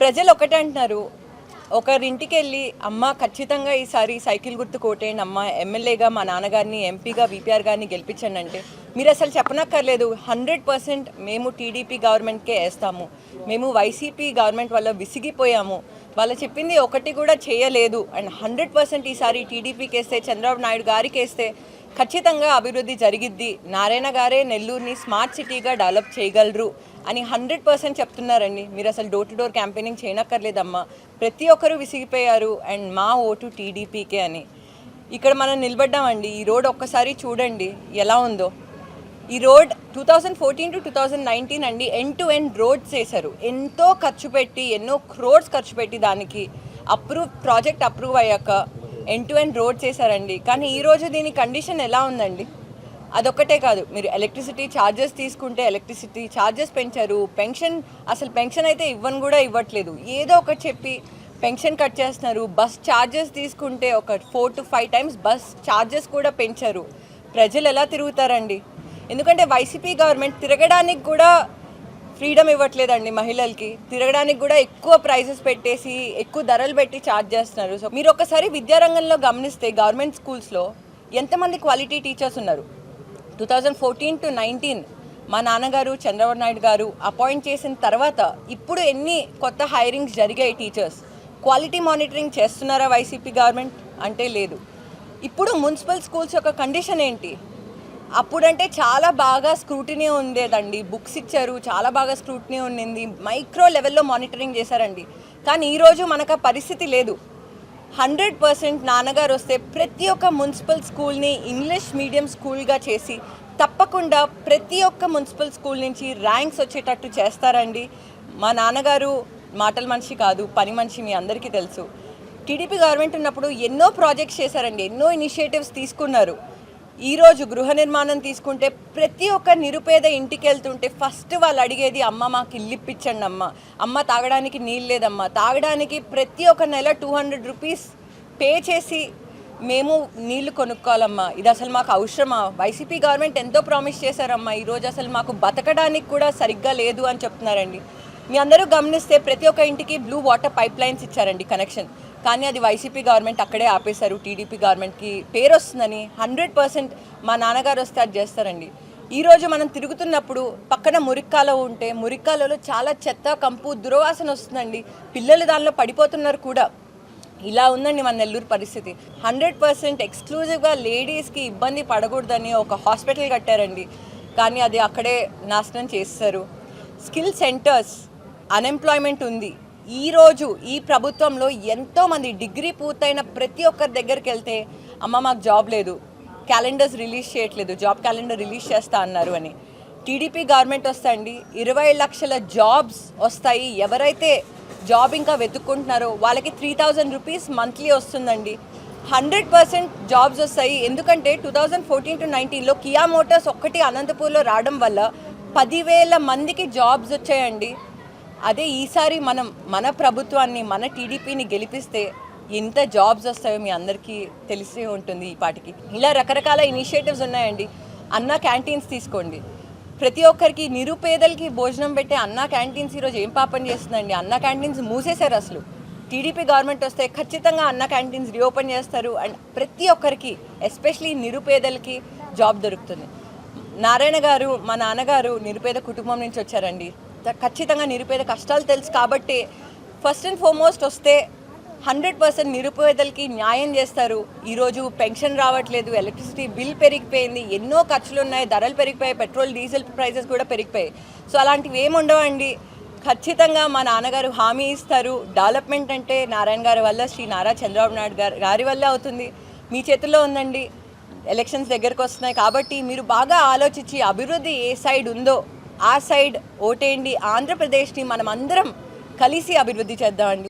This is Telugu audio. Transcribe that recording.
ప్రజలు ఒకటే అంటున్నారు. ఒకరింటికి వెళ్ళి అమ్మ ఖచ్చితంగా ఈసారి సైకిల్ గుర్తు కోటేయండి అమ్మ ఎమ్మెల్యేగా మా నాన్నగారిని ఎంపీగా విపిఆర్ గారిని గెలిపించండి అంటే మీరు అసలు చెప్పనక్కర్లేదు. హండ్రెడ్ పర్సెంట్ మేము టీడీపీ గవర్నమెంట్కే వేస్తాము. మేము వైసీపీ గవర్నమెంట్ వల్ల విసిగిపోయాము. వాళ్ళు చెప్పింది ఒకటి కూడా చేయలేదు. అండ్ హండ్రెడ్ పర్సెంట్ ఈసారి టీడీపీకి వేస్తే చంద్రబాబు నాయుడు గారికి వేస్తే ఖచ్చితంగా అభివృద్ధి జరిగిద్ది. నారాయణ గారే నెల్లూరుని స్మార్ట్ సిటీగా డెవలప్ చేయగలరు అని హండ్రెడ్ పర్సెంట్ చెప్తున్నారండి. మీరు అసలు డోర్ టు డోర్ క్యాంపెయినింగ్ చేయనక్కర్లేదమ్మా. ప్రతి ఒక్కరూ విసిగిపోయారు అండ్ మా ఓటు టీడీపీకే అని. ఇక్కడ మనం నిలబడ్డామండి. ఈ రోడ్ ఒక్కసారి చూడండి ఎలా ఉందో. ఈ road two thousand fourteen to two thousand nineteen అండి ఎండ్ టు ఎండ్ రోడ్స్ చేశారు. ఎంతో ఖర్చు పెట్టి ఎన్నో క్రోడ్స్ ఖర్చు పెట్టి దానికి అప్రూవ్ ప్రాజెక్ట్ అప్రూవ్ అయ్యాక ఎండ్ టు ఎండ్ రోడ్ చేశారండి. కానీ ఈరోజు దీని కండిషన్ ఎలా ఉందండి? అదొక్కటే కాదు. మీరు ఎలక్ట్రిసిటీ ఛార్జెస్ తీసుకుంటే ఎలక్ట్రిసిటీ ఛార్జెస్ పెంచారు. పెన్షన్ అసలు పెన్షన్ అయితే ఇవ్వని కూడా ఇవ్వట్లేదు. ఏదో ఒకటి చెప్పి పెన్షన్ కట్ చేస్తున్నారు. బస్ ఛార్జెస్ తీసుకుంటే ఒక four to five times bus charges కూడా పెంచారు. ప్రజలు ఎలా తిరుగుతారండి? ఎందుకంటే వైసీపీ గవర్నమెంట్ తిరగడానికి కూడా ఫ్రీడమ్ ఇవ్వట్లేదండి మహిళలకి. తిరగడానికి కూడా ఎక్కువ ప్రైజెస్ పెట్టేసి ఎక్కువ ధరలు పెట్టి ఛార్జ్ చేస్తున్నారు. సో మీరు ఒకసారి విద్యారంగంలో గమనిస్తే గవర్నమెంట్ స్కూల్స్లో ఎంతమంది క్వాలిటీ టీచర్స్ ఉన్నారు? Two thousand fourteen to nineteen మా నాన్నగారు చంద్రబాబు నాయుడు గారు అపాయింట్ చేసిన తర్వాత ఇప్పుడు ఎన్ని కొత్త హైరింగ్స్ జరిగాయి టీచర్స్? క్వాలిటీ మానిటరింగ్ చేస్తున్నారా వైసీపీ గవర్నమెంట్? అంటే లేదు. ఇప్పుడు మున్సిపల్ స్కూల్స్ యొక్క కండిషన్ ఏంటి? అప్పుడంటే చాలా బాగా స్క్రూటినీ ఉండేదండి. బుక్స్ ఇచ్చారు చాలా బాగా స్క్రూటినీ ఉండింది. మైక్రో లెవెల్లో మానిటరింగ్ చేశారండి. కానీ ఈరోజు మనకు ఆ పరిస్థితి లేదు. హండ్రెడ్ పర్సెంట్ నాన్నగారు వస్తే ప్రతి ఒక్క మున్సిపల్ స్కూల్ని ఇంగ్లీష్ మీడియం స్కూల్గా చేసి తప్పకుండా ప్రతి ఒక్క మున్సిపల్ స్కూల్ నుంచి ర్యాంక్స్ వచ్చేటట్టు చేస్తారండి. మా నాన్నగారు మాటల మనిషి కాదు పని మనిషి మీ అందరికీ తెలుసు. టీడీపీ గవర్నమెంట్ ఉన్నప్పుడు ఎన్నో ప్రాజెక్ట్స్ చేశారండి ఎన్నో ఇనిషియేటివ్స్ తీసుకున్నారు. ఈరోజు గృహ నిర్మాణం తీసుకుంటే ప్రతి ఒక్క నిరుపేద ఇంటికి వెళ్తుంటే ఫస్ట్ వాళ్ళు అడిగేది అమ్మ మాకు ఇల్లు ఇప్పించండి అమ్మ. అమ్మ తాగడానికి నీళ్ళు లేదమ్మా. తాగడానికి ప్రతి ఒక్క నెల టూ హండ్రెడ్ రూపీస్ పే చేసి మేము నీళ్ళు కొనుక్కోవాలమ్మా. ఇది అసలు మాకు అవసరమా? వైసీపీ గవర్నమెంట్ ఎంతో ప్రామిస్ చేశారమ్మా. ఈరోజు అసలు మాకు బతకడానికి కూడా సరిగ్గా లేదు అని చెప్తున్నారండి. మీ అందరూ గమనిస్తే ప్రతి ఒక్క ఇంటికి బ్లూ వాటర్ పైప్ లైన్స్ ఇచ్చారండి కనెక్షన్ కానీ అది వైసీపీ గవర్నమెంట్ అక్కడే ఆపేశారు. టీడీపీ గవర్నమెంట్కి పేరు వస్తుందని హండ్రెడ్ పర్సెంట్ మా నాన్నగారు వస్తే అది చేస్తారండి. ఈరోజు మనం తిరుగుతున్నప్పుడు పక్కన మురిక్కాలో ఉంటే మురిక్కాలలో చాలా చెత్త కంపు దుర్వాసన వస్తుందండి. పిల్లలు దానిలో పడిపోతున్నారు కూడా. ఇలా ఉందండి మన నెల్లూరు పరిస్థితి. హండ్రెడ్ పర్సెంట్ ఎక్స్క్లూజివ్గా లేడీస్కి ఇబ్బంది పడకూడదని ఒక హాస్పిటల్ కట్టారండి. కానీ అది అక్కడే నాశనం చేస్తారు. స్కిల్ సెంటర్స్ అన్ఎంప్లాయ్మెంట్ ఉంది. ఈరోజు ఈ ప్రభుత్వంలో ఎంతోమంది డిగ్రీ పూర్తయిన ప్రతి ఒక్కరి దగ్గరికి వెళ్తే అమ్మ మాకు జాబ్ లేదు క్యాలెండర్స్ రిలీజ్ చేయట్లేదు జాబ్ క్యాలెండర్ రిలీజ్ చేస్తా అన్నారు అని. టీడీపీ గవర్నమెంట్ వస్తాయండి ఇరవై లక్షల జాబ్స్ వస్తాయి ఎవరైతే జాబ్ ఇంకా వెతుక్కుంటున్నారో వాళ్ళకి త్రీ థౌజండ్ రూపీస్ మంత్లీ వస్తుందండి. హండ్రెడ్ పర్సెంట్ జాబ్స్ వస్తాయి ఎందుకంటే టూ థౌజండ్ ఫోర్టీన్ టు నైన్టీన్లో కియా మోటార్స్ ఒక్కటి అనంతపూర్లో రావడం వల్ల పదివేల మందికి జాబ్స్ వచ్చాయండి. అదే ఈసారి మనం మన ప్రభుత్వాన్ని మన టీడీపీని గెలిపిస్తే ఎంత జాబ్స్ వస్తాయో మీ అందరికీ తెలిసే ఉంటుంది ఈ పాటికి. ఇలా రకరకాల ఇనిషియేటివ్స్ ఉన్నాయండి. అన్న క్యాంటీన్స్ తీసుకోండి. ప్రతి ఒక్కరికి నిరుపేదలకి భోజనం పెట్టే అన్న క్యాంటీన్స్ ఈరోజు ఏం పాపం చేస్తుందండి? అన్న క్యాంటీన్స్ మూసేశారు అసలు. టీడీపీ గవర్నమెంట్ వస్తే ఖచ్చితంగా అన్న క్యాంటీన్స్ రీఓపెన్ చేస్తారు అండ్ ప్రతి ఒక్కరికి ఎస్పెషలీ నిరుపేదలకి జాబ్ దొరుకుతుంది. నారాయణ గారు మా నాన్నగారు నిరుపేద కుటుంబం నుంచి వచ్చారండి. ఖచ్చితంగా నిరుపేద కష్టాలు తెలుసు కాబట్టి ఫస్ట్ అండ్ ఫార్మోస్ట్ వస్తే హండ్రెడ్ పర్సెంట్ నిరుపేదలకి న్యాయం చేస్తారు. ఈరోజు పెన్షన్ రావట్లేదు ఎలక్ట్రిసిటీ బిల్ పెరిగిపోయింది ఎన్నో ఖర్చులు ఉన్నాయి ధరలు పెరిగిపోయాయి పెట్రోల్ డీజిల్ ప్రైసెస్ కూడా పెరిగిపోయాయి. సో అలాంటివి ఏమి ఉండవండి. ఖచ్చితంగా మా నాన్నగారు హామీ ఇస్తారు. డెవలప్మెంట్ అంటే నారాయణ గారి వల్ల శ్రీ నారా చంద్రబాబు నాయుడు గారు గారి వల్ల అవుతుంది. మీ చేతుల్లో ఉందండి. ఎలక్షన్స్ దగ్గరకు వస్తున్నాయి కాబట్టి మీరు బాగా ఆలోచించి అభివృద్ధి ఏ సైడ్ ఉందో ఆ సైడ్ ఓటేయండి. ఆంధ్రప్రదేశ్ని మనం అందరం కలిసి అభివృద్ధి చేద్దామండి.